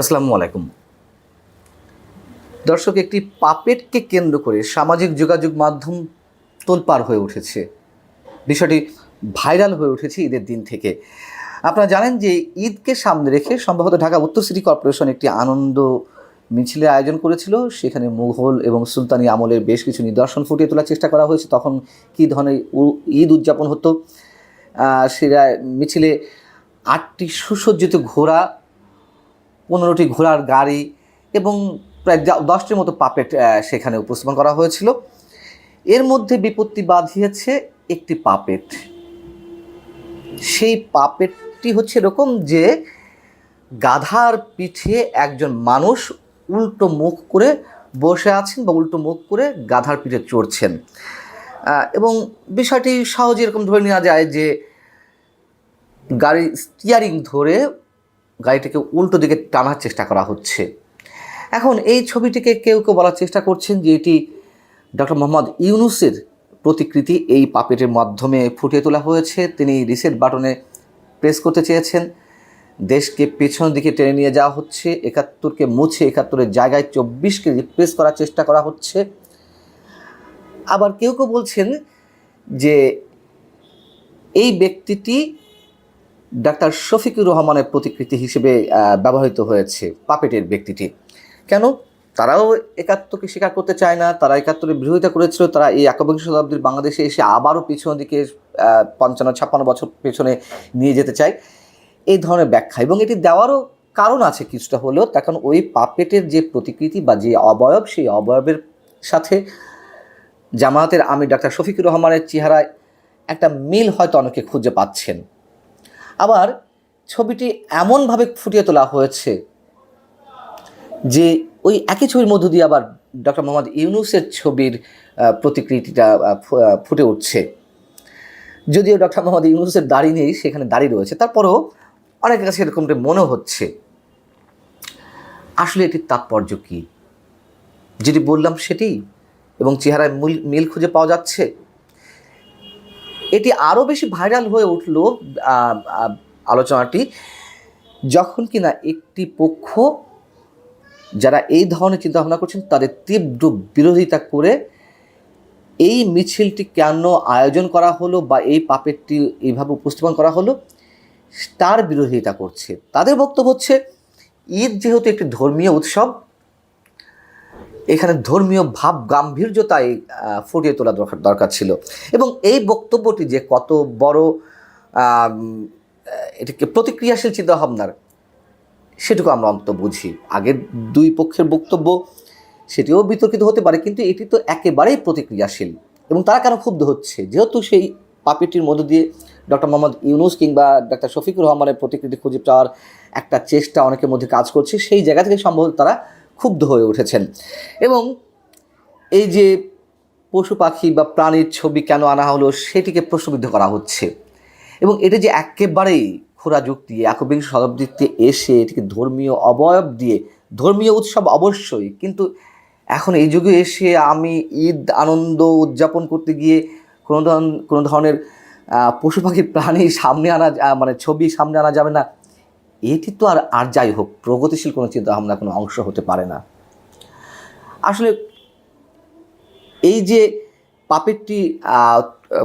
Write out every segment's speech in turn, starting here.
আসসালামু আলাইকুম। দর্শক, একটি পাপেটকে কেন্দ্র করে সামাজিক যোগাযোগ মাধ্যম তোলপার হয়ে উঠেছে। বিষয়টি ভাইরাল হয়ে উঠেছে ঈদের দিন থেকে। আপনারা জানেন যে ঈদকে সামনে রেখে সম্ভবত ঢাকা উত্তর সিটি কর্পোরেশন একটি আনন্দ মিছিলের আয়োজন করেছিল। সেখানে মুঘল এবং সুলতানি আমলের বেশ কিছু নিদর্শন ফুটিয়ে তোলার চেষ্টা করা হয়েছে। তখন কী ধরনের ঈদ উদযাপন হতো? সেটা মিছিলে আটটি সুসজ্জিত ঘোড়া পনেরোটি ঘোড়ার গাড়ি এবং প্রায় দশটির মতো পাপেট সেখানে উপস্থাপন করা হয়েছিল। এর মধ্যে বিপত্তি বাঁধিয়েছে একটি পাপেট। সেই পাপেটটি হচ্ছে এরকম যে গাধার পিঠে একজন মানুষ উল্টো মুখ করে বসে আছেন বা উল্টো মুখ করে গাধার পিঠে চড়ছেন। এবং বিষয়টি সহজে এরকম ধরে নেওয়া যায় যে গাড়ির স্টিয়ারিং ধরে গাড়িটিকে উল্টো দিকে টানার চেষ্টা করা হচ্ছে। এখন এই ছবিটিকে কেউ কেউ বলার চেষ্টা করছেন যে এটি ডক্টর মোহাম্মদ ইউনুসের প্রতিকৃতি। এই পাপেটের মাধ্যমে ফুটিয়ে তোলা হয়েছে। তিনি রিসেট বাটনে প্রেস করতে চেয়েছেন। দেশকে পেছন দিকে টেনে নিয়ে যাওয়া হচ্ছে। একাত্তরকে মুছে একাত্তরের জায়গায় চব্বিশকে রিপ্লেস করার চেষ্টা করা হচ্ছে। আবার কেউ কেউ বলছেন যে এই ব্যক্তিটি ডাক্তার শফিকুর রহমানের প্রতিকৃতি হিসেবে ব্যবহৃত হয়েছে পাপেটের ব্যক্তিটি। কেন? তারাও একাত্তরকে স্বীকার করতে চায় না, তারা একাত্তরের বিরোধিতা করেছিল, তারা এই একবিংশ শতাব্দীর বাংলাদেশে এসে আবারও পিছনের দিকে পঞ্চান্ন, ছাপ্পান্ন বছর পেছনে নিয়ে যেতে চায়। এই ধরনের ব্যাখ্যা। এবং এটি দেওয়ারও কারণ আছে কিছুটা হলেও, তার কারণ ওই পাপেটের যে প্রতিকৃতি বা যে অবয়ব, সেই অবয়বের সাথে জামায়াতের আমির ডাক্তার শফিকুর রহমানের চেহারায় একটা মিল হয়তো অনেকে খুঁজে পাচ্ছেন। আবার ছবিটি এমনভাবে ফুটিয়ে তোলা হয়েছে যে ওই একই ছবির মধ্য দিয়ে আবার ডক্টর মোহাম্মদ ইউনুসের ছবির প্রতিকৃতিটা ফুটে উঠছে। যদিও ডক্টর মোহাম্মদ ইউনুসের দাড়ি নেই, সেখানে দাড়ি রয়েছে। তারপরেও অনেকের কাছে এরকমটা মনে হচ্ছে। আসলে এটির তাৎপর্য কী? যেটি বললাম সেটি? এবং চেহারায় মিল খুঁজে পাওয়া যাচ্ছে? এটি আরও বেশি ভাইরাল হয়ে উঠল আলোচনাটি যখন কিনা একটি পক্ষ যারা এই ধরনের চিন্তা ভাবনা করছেন, তাদের তীব্র বিরোধিতা করে এই মিছিলটি কেন আয়োজন করা হলো বা এই পাপেরটি এইভাবে উপস্থাপন করা হলো, তার বিরোধিতা করছে। তাদের বক্তব্য হচ্ছে, ঈদ যেহেতু একটি ধর্মীয় উৎসব এখানে ধর্মীয় ভাব গাম্ভীর্যতাই আহ, ফুটিয়ে তোলা দরকার দরকার ছিল। এবং এই বক্তব্যটি যে কত বড় এটাকে প্রতিক্রিয়াশীল চিন্তাভাবনার সেটুকু আমরা অন্তত বুঝি। আগের দুই পক্ষের বক্তব্য সেটিও বিতর্কিত হতে পারে কিন্তু এটি তো একেবারেই প্রতিক্রিয়াশীল। এবং তারা কেন ক্ষুব্ধ হচ্ছে? যেহেতু সেই পাপিটির মধ্য দিয়ে ডক্টর মোহাম্মদ ইউনুস কিংবা ডক্টর শফিকুর রহমানের প্রতিকৃতি খুঁজে পাওয়ার একটা চেষ্টা অনেকের মধ্যে কাজ করছে সেই জায়গা থেকে সম্ভবত তারা ক্ষুব্ধ হয়ে উঠেছেন। এবং এই যে পশু পাখি বা প্রাণীর ছবি কেন আনা হলো, সেটিকে প্রশ্নবিদ্ধ করা হচ্ছে। এবং এটা যে একেবারেই খোরা যুক্তি, একবিংশ শতাব্দীতে এসে এটিকে ধর্মীয় অবয়ব দিয়ে, ধর্মীয় উৎসব অবশ্যই, কিন্তু এখন এই যুগে এসে আমি ঈদ, আনন্দ উদযাপন করতে গিয়ে কোনো ধরন, কোনো ধরনের পশু পাখির প্রাণী সামনে আনা মানে ছবি সামনে আনা যাবে না এটি তো আর আর যাই হোক প্রগতিশীল কোনো চিন্তা ভাবনা কোনো অংশ হতে পারে না। আসলে এই যে পাপেটটি আহ,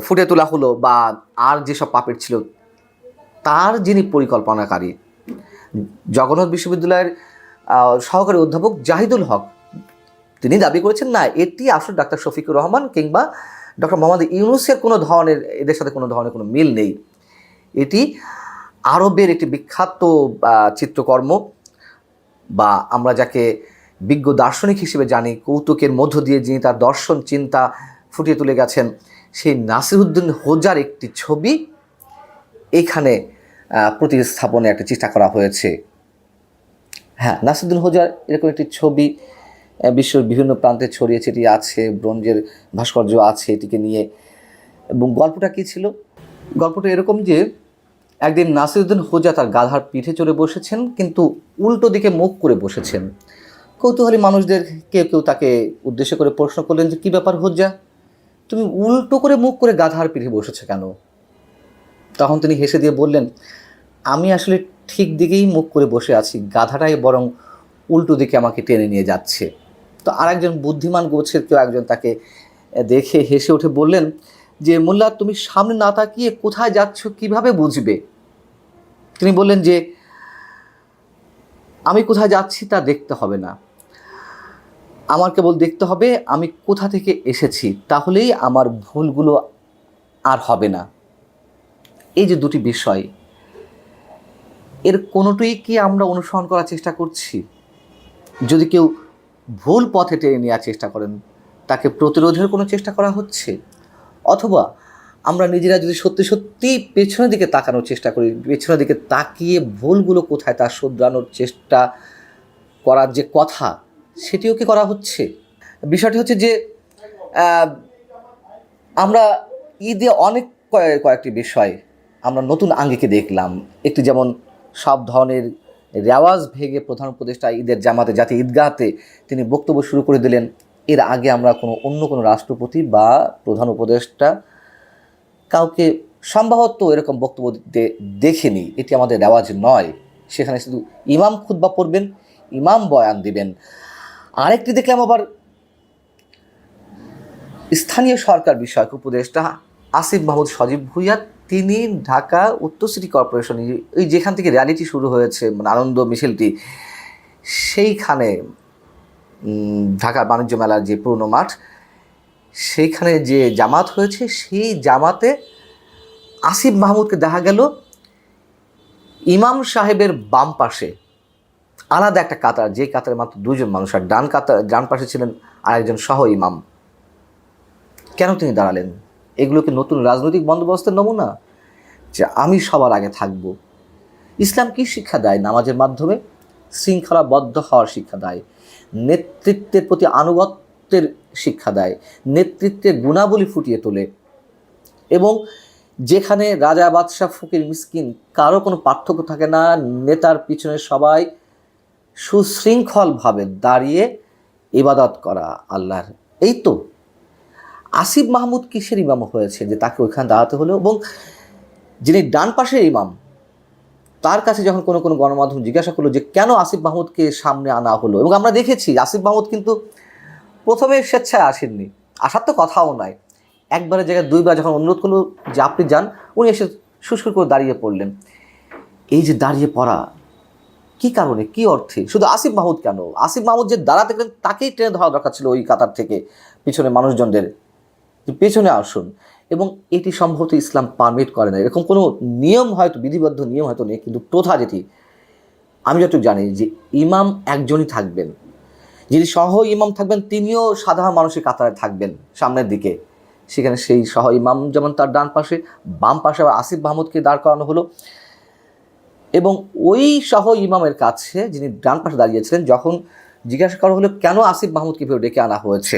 ফুটে তোলা হলো বা আর যেসব পাপেট ছিল তার যিনি পরিকল্পনাকারী জগন্নাথ বিশ্ববিদ্যালয়ের সহকারী অধ্যাপক জাহিদুল হক তিনি দাবি করেছেন না এটি আসলে ডাক্তার শফিকুর রহমান কিংবা ডক্টর মোহাম্মদ ইউনুসের কোনো ধরনের এদের সাথে কোনো ধরনের কোনো মিল নেই। এটি আরবের একটি বিখ্যাত চিত্রকর্ম বা আমরা যাকে বিজ্ঞ দার্শনিক হিসেবে জানি, কৌতুকের মধ্য দিয়ে যিনি তার দর্শন চিন্তা ফুটিয়ে তুলে গেছেন, সেই নাসিরুদ্দিন হোজার একটি ছবি এখানে প্রতিস্থাপনে একটা চেষ্টা করা হয়েছে। হ্যাঁ নাসিরুদ্দিন হোজার এরকম একটি ছবি বিশ্বের বিভিন্ন প্রান্তে ছড়িয়ে ছিটিয়ে আছে, ব্রোঞ্জের ভাস্কর্য আছে এটিকে নিয়ে। এবং গল্পটা কী ছিল? গল্পটা এরকম যে একদিন নাসিরুদ্দিন হোজা তার গাধার পিঠে চড়ে বসেছেন, কিন্তু উল্টো দিকে মুখ করে বসেছেন। কৌতূহলী মানুষদের কেউ কেউ তাকে উদ্দেশ্য করে প্রশ্ন করলেন যে, কী ব্যাপার হোজ্জা তুমি উল্টো করে মুখ করে গাধার পিঠে বসেছো কেন? তখন তিনি হেসে দিয়ে বললেন, আমি আসলে ঠিক দিকেই মুখ করে বসে আছি, গাধাটাই বরং উল্টো দিকে আমাকে টেনে নিয়ে যাচ্ছে। তো আর একজন বুদ্ধিমান গোছের কেউ একজন তাকে দেখে হেসে উঠে বললেন যে, মোল্লা, তুমি সামনে না তাকিয়ে কোথায় যাচ্ছ কীভাবে বুঝবে? তিনি বললেন যে, আমি কোথায় যাচ্ছি তা দেখতে হবে না। আমার কেবল দেখতে হবে আমি কোথা থেকে এসেছি, তাহলেই আমার ভুলগুলো আর হবে না। এই যে দুটি বিষয়, এর কোনোটাই কি আমরা অনুসরণ করার চেষ্টা করছি? যদি কেউ ভুল পথে টেনে নেওয়ার চেষ্টা করেন, তাকে প্রতিরোধের কোনো চেষ্টা করা হচ্ছে? অথবা আমরা নিজেরা যদি সত্যি সত্যি পেছনের দিকে তাকানোর চেষ্টা করি, পেছনের দিকে তাকিয়ে ভুলগুলো কোথায় তা শুধরানোর চেষ্টা করার যে কথা, সেটিও কি করা হচ্ছে? বিষয়টি হচ্ছে যে আমরা ঈদে অনেক কয়ে- কয়েকটি বিষয় আমরা নতুন আঙ্গিকে দেখলাম। একটি যেমন সব ধরনের রেওয়াজ ভেঙে প্রধান উপদেষ্টা ঈদের জামাতে জাতি ঈদগাহতে তিনি বক্তব্য শুরু করে দিলেন, এর আগে আমরা কোনো অন্য কোনো রাষ্ট্রপতি বা প্রধান উপদেষ্টা কাউকে সম্ভবত এরকম বক্তব্য দিতে দেখিনি, এটি আমাদের রেওয়াজ নয়। সেখানে শুধু ইমাম খুতবা পড়বেন, ইমাম বয়ান দিবেন। আরেকটি দেখলাম আবার স্থানীয় সরকার বিষয়ক উপদেষ্টা আসিফ মাহমুদ সজীব ভুইয়া, তিনি ঢাকা উত্তর সিটি কর্পোরেশন, এই যেখান থেকে র্যালিটি শুরু হয়েছে মানে আনন্দ মিছিলটি, সেইখানে ঢাকা বাণিজ্য মেলার যে পুরনো মাঠ সেইখানে যে জামাত হয়েছে, সেই জামাতে আসিফ মাহমুদকে দেখা গেল ইমাম সাহেবের বাম পাশে। আলাদা একটা কাতার, যে কাতারে মাত্র দুজন মানুষ, আর ডান কাতার, ডান পাশে ছিলেন আরেকজন সহ ইমাম। কেন তিনি দাঁড়ালেন? এগুলোকে নতুন রাজনৈতিক বন্দোবস্তের নমুনা? যে আমি সবার আগে থাকব। ইসলাম কি শিক্ষা দেয়? নামাজের মাধ্যমে শৃঙ্খলাবদ্ধ হওয়ার শিক্ষা দেয়। নেতৃত্বের প্রতি আনুগত্যের শিক্ষা দেয়, নেতৃত্বের গুণাবলী ফুটিয়ে তোলে এবং যেখানে রাজা বাদশাহ ফকির মিসকিন কারও কোনো পার্থক্য থাকে না, নেতার পিছনে সবাই সুশৃঙ্খলভাবে দাঁড়িয়ে ইবাদত করা আল্লাহর। এই তো আসিফ মাহমুদ কিসের ইমাম হয়েছে যে তাকে ওইখানে দাঁড়াতে হলো এবং যিনি ডান পাশের ইমাম, তার কাছে যখন কোনো কোনো গণমাধ্যম জিজ্ঞাসা করল যে কেন আসিফ মাহমুদকে সামনে আনা হলো? এবং আমরা দেখেছি আসিফ মাহমুদ কিন্তু প্রথমে স্বেচ্ছায় আসেননি। আসার তো কথাও নয় একবারের জায়গায় দুইবার যখন অনুরোধ করল যে আপনি যান, উনি এসে সুস্কুর করে দাঁড়িয়ে পড়লেন। এই যে দাঁড়িয়ে পড়া, কি কারণে, কি অর্থে? শুধু আসিফ মাহমুদ কেন? আসিফ মাহমুদ যে দাঁড়াতে গেলেন, তাকেই ট্রেনে ধরা দরকার ছিল ওই কাতার থেকে পিছনে মানুষজনদের। পেছনে আসুন। এবং এটি সম্ভবত ইসলাম পারমিট করে না। এরকম কোনো নিয়ম হয়তো, বিধিবদ্ধ নিয়ম হয়তো নেই, কিন্তু প্রথা যেটি, আমি যতটুকু জানি যে ইমাম একজনই থাকবেন। যিনি সহ ইমাম থাকবেন, তিনিও সাধারণ মানুষের কাতারে থাকবেন সামনের দিকে। সেখানে সেই সহ ইমাম যেমন তার ডান পাশে, বাম পাশে আবার আসিফ মাহমুদকে দাঁড় করানো হলো। এবং ওই সহ ইমামের কাছে যিনি ডান পাশে দাঁড়িয়েছিলেন, যখন জিজ্ঞাসা করা হলো, কেন আসিফ মাহমুদকে ফেরত ডেকে আনা হয়েছে?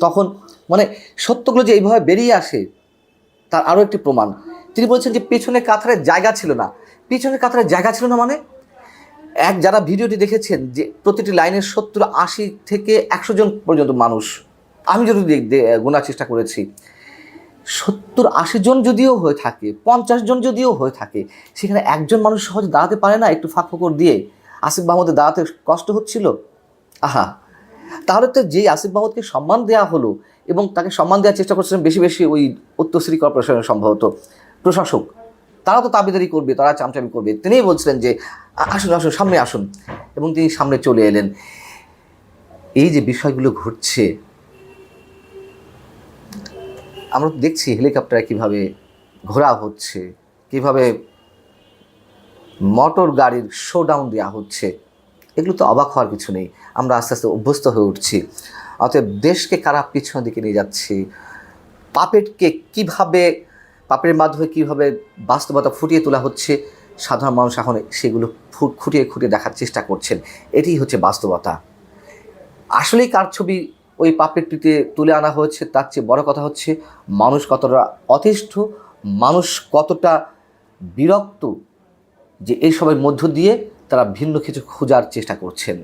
তখন মানে সত্যগুলো যে এইভাবে বেরিয়ে আসে, তার আরও একটি প্রমাণ। তিনি বলছেন যে পেছনে কাতারের জায়গা ছিল না। পেছনের কাতারের জায়গা ছিল না মানে এক, যারা ভিডিওটি দেখেছেন যে প্রতিটি লাইনের সত্তর, আশি থেকে একশো জন পর্যন্ত মানুষ, আমি যদি গোনার চেষ্টা করেছি, সত্তর, আশি জন যদিও হয়ে থাকে, পঞ্চাশ জন যদিও হয়ে থাকে, সেখানে একজন মানুষ সহজে দাঁড়াতে পারে না একটু ফাঁক ফোকর দিয়ে। আসিফ মাহমুদের দাঁড়াতে কষ্ট হচ্ছিল? আহা! তাহলে তো যেই আসিফ মাহমুদকে সম্মান দেওয়া হলো এবং তাকে সম্মান দেওয়ার চেষ্টা করছিলেন, বেশি বেশি ওই উত্তর সিটি কর্পোরেশনের সম্ভবত প্রশাসক। তারা তো তাবিদারি করবে, তারা চামচামি করবে। তিনিই বলছিলেন যে, "আ- আসুন আসুন, সামনে আসুন। এবং তিনি সামনে চলে এলেন। এই যে বিষয়গুলো ঘটছে, আমরা তো দেখছি হেলিকপ্টারে কীভাবে ঘোরা হচ্ছে, কীভাবে মোটর গাড়ির শোডাউন দেওয়া হচ্ছে, এগুলো তো অবাক হওয়ার কিছু নেই। আমরা আস্তে আস্তে অভ্যস্ত হয়ে উঠছি। অতএব দেশকে কারা পিছনের দিকে নিয়ে যাচ্ছি, পাপেটকে কীভাবে পাপের মাধ্যমে কীভাবে বাস্তবতা ফুটিয়ে তোলা হচ্ছে, সাধারণ মানুষ এখন সেগুলো খুঁটিয়ে খুঁটিয়ে দেখার চেষ্টা করছেন। এটিই হচ্ছে বাস্তবতা। আসলেই কার ছবি ওই পাপেটটিতে তুলে আনা হয়েছে, তার চেয়ে বড় কথা হচ্ছে মানুষ কতটা অতিষ্ঠ, মানুষ কতটা বিরক্ত যে এইসবের মধ্য দিয়ে তারা ভিন্ন কিছু খোঁজার চেষ্টা করছেন।